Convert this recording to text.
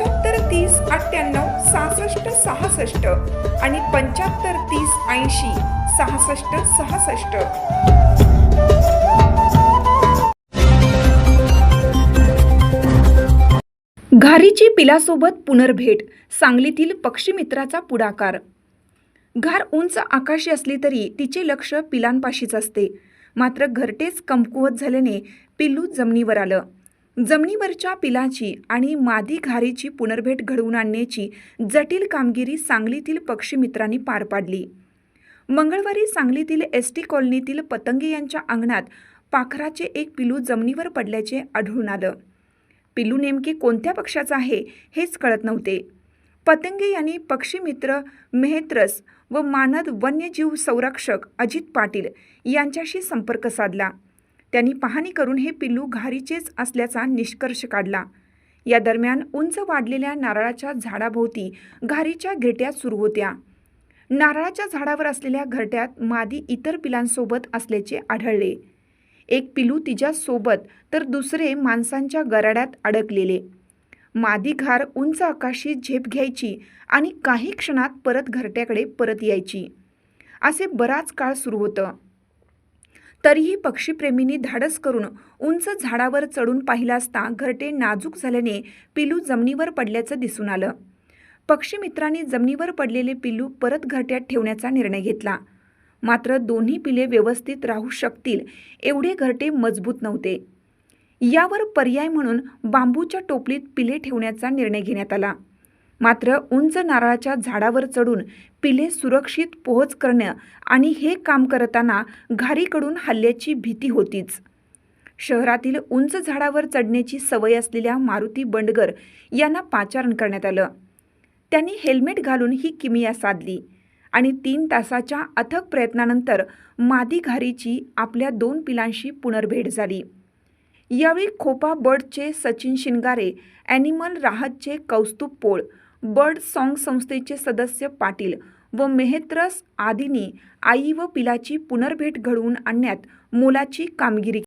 पंच्याहत्तर तीस अठ्ठ्याण्णव सहासष्ट सहासष्ट आणि पंच्याहत्तर तीस ऐंशी सहासष्ट सहासष्ट. घारीची पिलासोबत पुनर्भेट सांगलीतील पक्षीमित्राचा पुढाकार. घार उंच आकाशी असली तरी तिचे लक्ष पिलांपाशीच असते. मात्र घरटेच कमकुवत झाल्याने पिल्लू जमिनीवर आलं. जमिनीवरच्या पिलाची आणि मादी घारीची पुनर्भेट घडवून आणण्याची जटिल कामगिरी सांगलीतील पक्षीमित्रांनी पार पाडली. मंगळवारी सांगलीतील एस टी कॉलनीतील पतंगे यांच्या अंगणात पाखराचे एक पिलू जमिनीवर पडल्याचे आढळून आलं. पिल्लू नेमके कोणत्या पक्षाचं आहे हेच कळत नव्हते. पतंगे यांनी पक्षीमित्र मेहत्रस व मानद वन्यजीव संरक्षक अजित पाटील यांच्याशी संपर्क साधला. त्यांनी पाहणी करून हे पिल्लू घारीचेच असल्याचा निष्कर्ष काढला. या दरम्यान उंच वाढलेल्या नारळाच्या झाडाभोवती घारीच्या घरट्या सुरू होत्या. नारळाच्या झाडावर असलेल्या घरट्यात मादी इतर पिलांसोबत असल्याचे आढळले. एक पिलू तिच्या सोबत तर दुसरे माणसांच्या गराड्यात अडकलेले. मादी घार उंच आकाशी झेप घ्यायची आणि काही क्षणात परत घरट्याकडे परत यायची. असे बराच काळ सुरू होतं. तरीही पक्षीप्रेमींनी धाडस करून उंच झाडावर चढून पाहिलं असता घरटे नाजूक झाल्याने पिलू जमिनीवर पडल्याचं दिसून आलं. पक्षीमित्रांनी जमिनीवर पडलेले पिल्लू परत घरट्यात ठेवण्याचा निर्णय घेतला. मात्र दोन्ही पिले व्यवस्थित राहू शकतील एवढे घरटे मजबूत नव्हते. यावर पर्याय म्हणून बांबूच्या टोपलीत पिले ठेवण्याचा निर्णय घेण्यात आला. मात्र उंच नारळाच्या झाडावर चढून पिले सुरक्षित पोहोच करणं आणि हे काम करताना घारीकडून हल्ल्याची भीती होतीच. शहरातील उंच झाडावर चढण्याची सवय असलेल्या मारुती बंडगर यांना पाचारण करण्यात आलं. त्यांनी हेल्मेट घालून ही किमिया साधली आणि तीन तासाच्या अथक प्रयत्नानंतर मादी घारीची आपल्या दोन पिलांशी पुनर्भेट झाली. यावेळी खोपा बर्डचे सचिन शिंगारे ॲनिमल राहतचे कौस्तुभ पोळ बर्ड सॉंग संस्थेचे सदस्य पाटील व मेहत्रस आदींनी आई व पिलाची पुनर्भेट घडवून आणण्यात मोलाची कामगिरी